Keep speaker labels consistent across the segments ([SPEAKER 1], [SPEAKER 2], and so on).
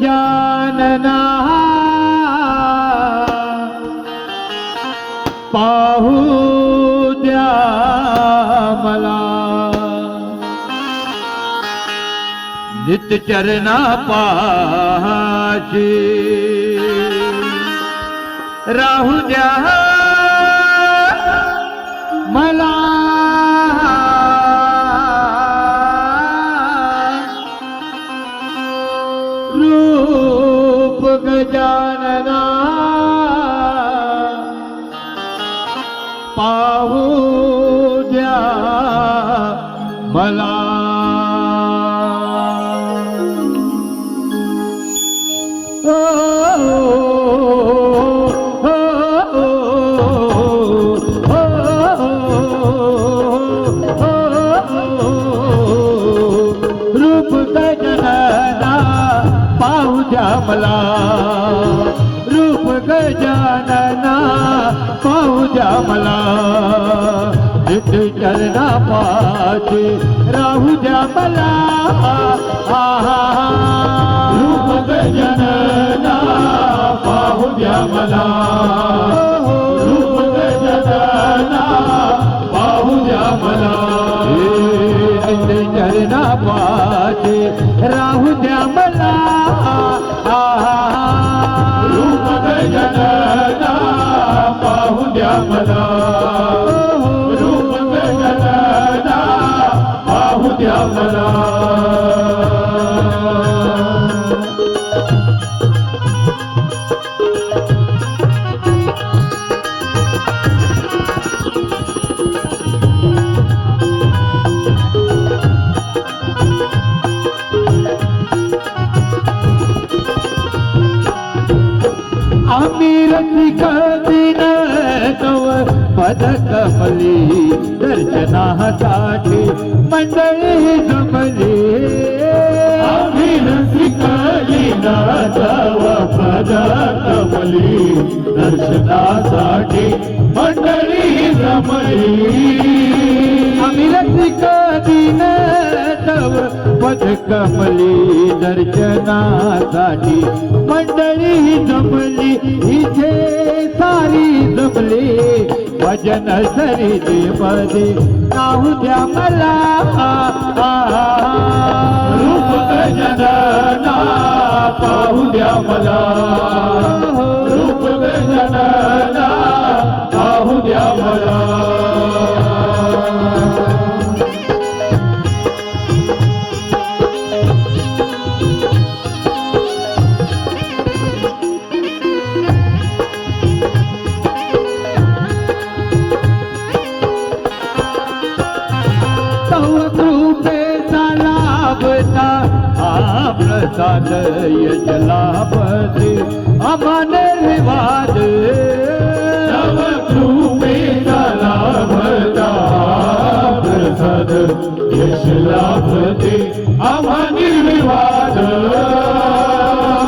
[SPEAKER 1] गजानना पाहू द्या मला नित्यचरणा पाहाचे राहू द्या मला गजानना पाहू द्या मला रूप मला गजानना पाहू द्या मला. नित्य चरणा पाचे राहू द्या मला. आहा
[SPEAKER 2] रूप गजानना पाहू द्या मला.
[SPEAKER 1] आम्ही पदकमली दर्शनासाठी मंडळी जमली
[SPEAKER 2] कमली दर्शनासाठी मंडळी जमली
[SPEAKER 1] आम्ही दिन तव पदकमली दर्शनासाठी मंडळी जमली इथे सारी जमली भजन सरी देवदे नाहू द्या मला
[SPEAKER 2] पाहू द्या मला रूप पाहू द्या मला
[SPEAKER 1] कृपेचा लाभता हा प्रसाद यश लाभते अमान विवाद
[SPEAKER 2] तव कृपेचा लाभता प्रसाद यश लाभते आम्हा निर्विवाद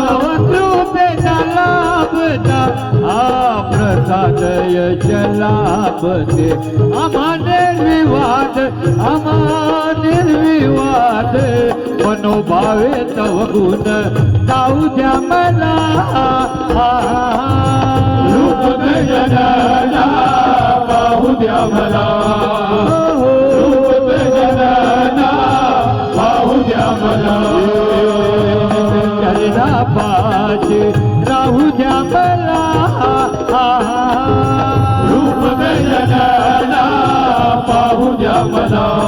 [SPEAKER 1] तव कृपेचा लाभता हा प्रसाद यश लाभते अमान विवाद मनोभावे तव गुण जाऊ द्या मला.
[SPEAKER 2] रूप गजानना पाहू द्या मला. रूप पाहू द्या मला.
[SPEAKER 1] चरणा पाचे राहू द्या मला.
[SPEAKER 2] रूप गजानना पाहू द्या मला.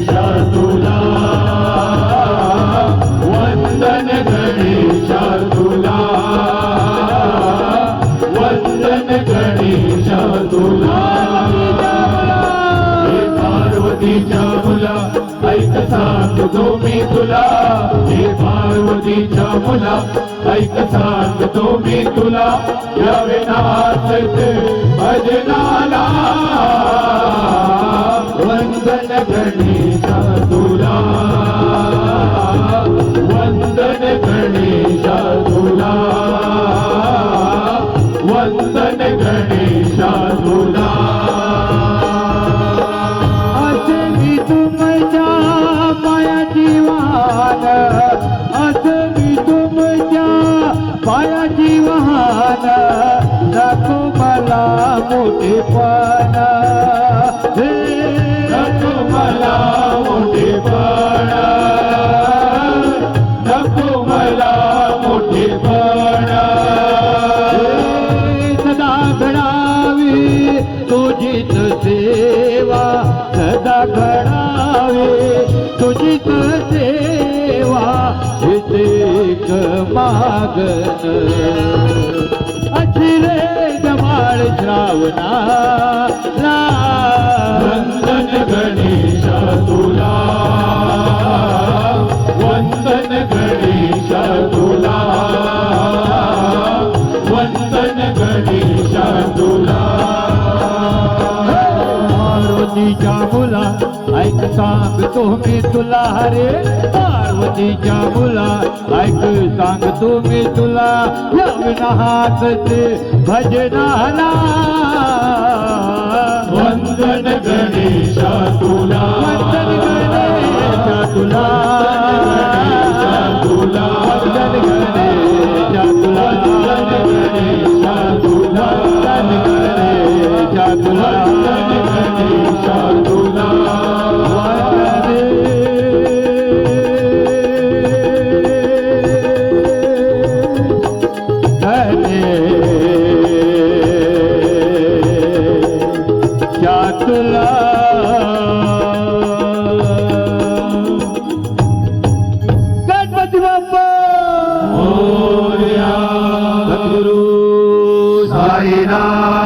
[SPEAKER 1] पार्वतीच्या मुला ऐक सांगतो मी तुला. हे पार्वतीच्या मुला ऐक सांगतो मी तुला.
[SPEAKER 2] या विनाशक भजनाला वंदन गणेशा
[SPEAKER 1] सेवा। सदा घडावी तुझीच सेवा। एक मागन श्रावणा
[SPEAKER 2] वंदन गणेश तुला. वंदन गणेश तुला. वंदन गणेश तुला.
[SPEAKER 1] पार्वतीच्या मुला ऐक मी तुला रे पार्वतीच्या मुला ऐक सांगतो मी तुला या विनाहातचे भजनाला.
[SPEAKER 2] वंदन गणेश तुला.
[SPEAKER 1] वंदन गणेशा तुला.
[SPEAKER 2] तुला.
[SPEAKER 1] वंदन गणेशा तुला.
[SPEAKER 2] तुला
[SPEAKER 1] गणपती बाप्पा
[SPEAKER 2] मोरया
[SPEAKER 1] सद्गुरु
[SPEAKER 2] साईनाथ.